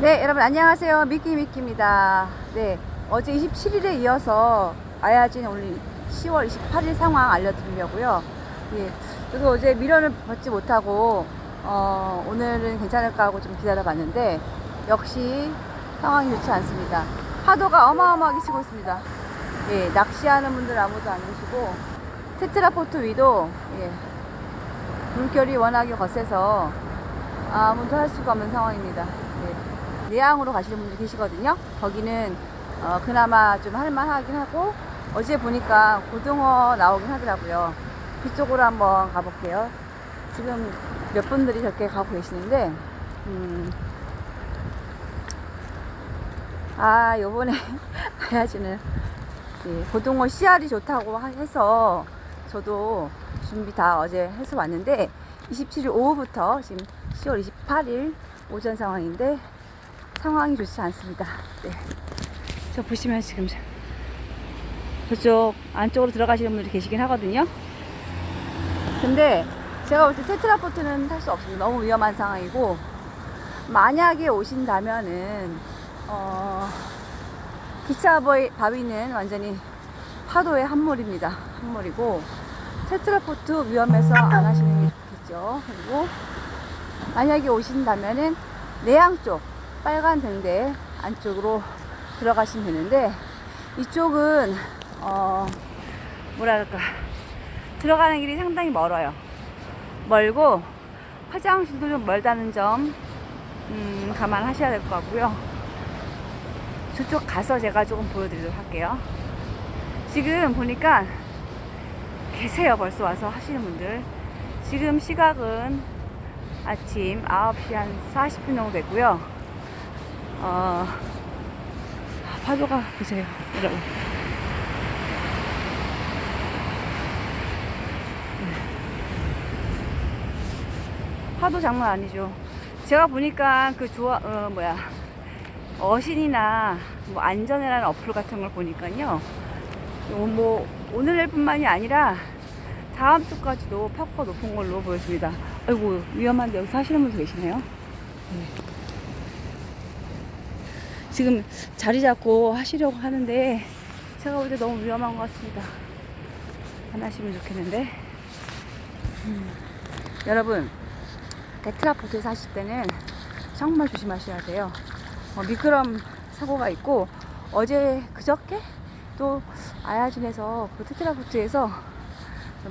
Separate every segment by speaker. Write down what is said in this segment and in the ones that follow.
Speaker 1: 네, 여러분 안녕하세요. 미끼 미끼입니다. 네, 어제 27일에 이어서 아야진 오늘 10월 28일 상황 알려드리려고요. 예, 저도 어제 미련을 벗지 못하고 어, 오늘은 괜찮을까 하고 좀 기다려봤는데 역시 상황이 좋지 않습니다. 파도가 어마어마하게 치고 있습니다. 예, 낚시하는 분들 아무도 안 계시고 테트라포트 위도 예, 물결이 워낙에 거세서 아무도 할 수가 없는 상황입니다. 네. 내양으로 가시는 분들 계시거든요. 거기는 어, 그나마 좀 할만하긴 하고 어제 보니까 고등어 나오긴 하더라고요. 그쪽으로 한번 가볼게요. 지금 몇 분들이 저렇게 가고 계시는데 음, 아 요번에 가야지는 예, 고등어 씨알이 좋다고 하- 해서 저도 준비 다 어제 해서 왔는데 27일 오후부터 지금 10월 28일 오전 상황인데 상황이 좋지 않습니다. 네. 저 보시면 지금 저쪽 안쪽으로 들어가시는 분들이 계시긴 하거든요. 근데 제가 볼 때 테트라포트는 탈 수 없습니다. 너무 위험한 상황이고 만약에 오신다면은 어, 기차 바위- 바위는 완전히 파도의 한물입니다. 한물이고 테트라포트 위험해서 안 하시는 게 좋겠죠. 그리고 만약에 오신다면은 내양 쪽 빨간 등대 안쪽으로 들어가시면 되는데 이쪽은 어 뭐랄까 들어가는 길이 상당히 멀어요. 멀고 화장실도 좀 멀다는 점 음, 감안하셔야 될 것 같고요. 저쪽 가서 제가 조금 보여드리도록 할게요. 지금 보니까 계세요. 벌써 와서 하시는 분들. 지금 시각은 아침 9시 한 40분 정도 됐고요. 어, 파도가 보세요, 여러분. 파도 장난 아니죠. 제가 보니까 그 좋아, 어, 뭐야. 어신이나 뭐 안전이라는 어플 같은 걸 보니까요. 어, 뭐 오늘뿐만이 아니라 다음 주까지도 파크가 높은 걸로 보여집니다. 아이고 위험한데 여기 사시는 분도 계시네요. 네. 지금 자리 잡고 하시려고 하는데 제가 볼 때 너무 위험한 것 같습니다. 안 하시면 좋겠는데. 음. 여러분 테트라포트에 사실 때는 정말 조심하셔야 돼요. 어, 미끄럼 사고가 있고 어제 그저께 또 아야진에서 그 테트라포트에서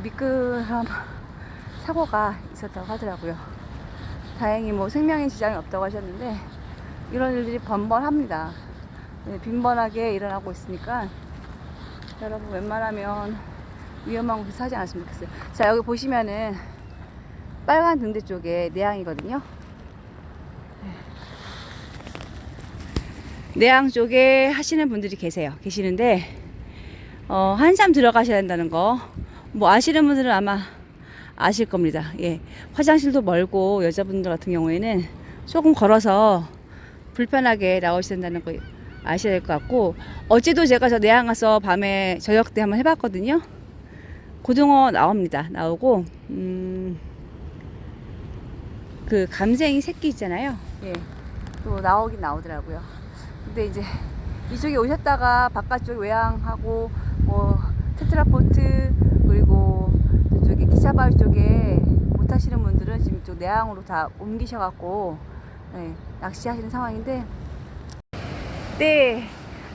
Speaker 1: 미끄럼 사고가 있었다고 하더라고요. 다행히 뭐 생명에 지장이 없다고 하셨는데 이런 일들이 번번합니다. 네, 빈번하게 일어나고 있으니까 여러분 웬만하면 위험한 곳에 사지 않았으면 좋겠어요. 자 여기 보시면은 빨간 등대 쪽에 내양이거든요. 내양 쪽에 하시는 분들이 계세요. 계시는데 어, 한참 들어가셔야 한다는 거. 뭐 아시는 분들은 아마 아실 겁니다. 예. 화장실도 멀고 여자분들 같은 경우에는 조금 걸어서 불편하게 나오셔야 된다는 거 아셔야 될 것 같고 어제도 제가 저 내양 가서 밤에 저녁 때 한번 해봤거든요. 고등어 나옵니다. 나오고 음, 그 감생이 새끼 있잖아요. 예. 또 나오긴 나오더라고요. 근데 이제 이쪽에 오셨다가 바깥쪽 외항하고 뭐 테트라포트 그리고 저쪽에 기차바위 쪽에 못 하시는 분들은 지금 쪽 내항으로 다 옮기셔갖고 네, 낚시하시는 상황인데 네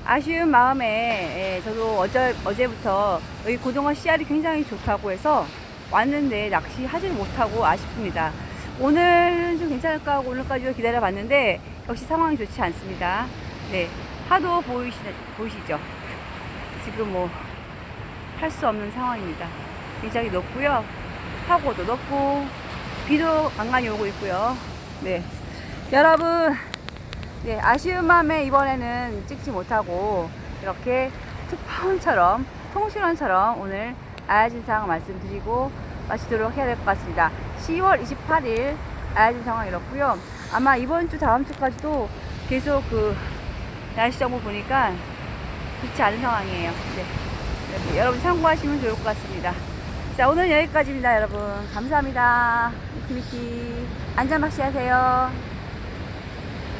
Speaker 1: 아쉬운 마음에 예, 저도 어제 어제부터 여기 고등어 씨알이 굉장히 좋다고 해서 왔는데 낚시하지 못하고 아쉽습니다. 오늘은 좀 괜찮을까 하고 오늘까지 기다려 봤는데 역시 상황이 좋지 않습니다. 네, 파도 보이시, 보이시죠? 지금 뭐 할 수 없는 상황입니다. 굉장히 높고요. 파고도 높고 비도 간간히 오고 있고요. 네, 여러분 네, 아쉬운 마음에 이번에는 찍지 못하고 이렇게 특파원처럼 통신원처럼 오늘 아야진 상황 말씀드리고 마치도록 해야 될 것 같습니다. 10월 28일 아야진 상황 이렇고요. 아마 이번 주 다음 주까지도 계속 그 날씨 정보 보니까 좋지 않은 상황이에요. 네. 여러분, 참고하시면 좋을 것 같습니다. 자 오늘 여기까지입니다 여러분 감사합니다 미키미키 안전낚시 하세요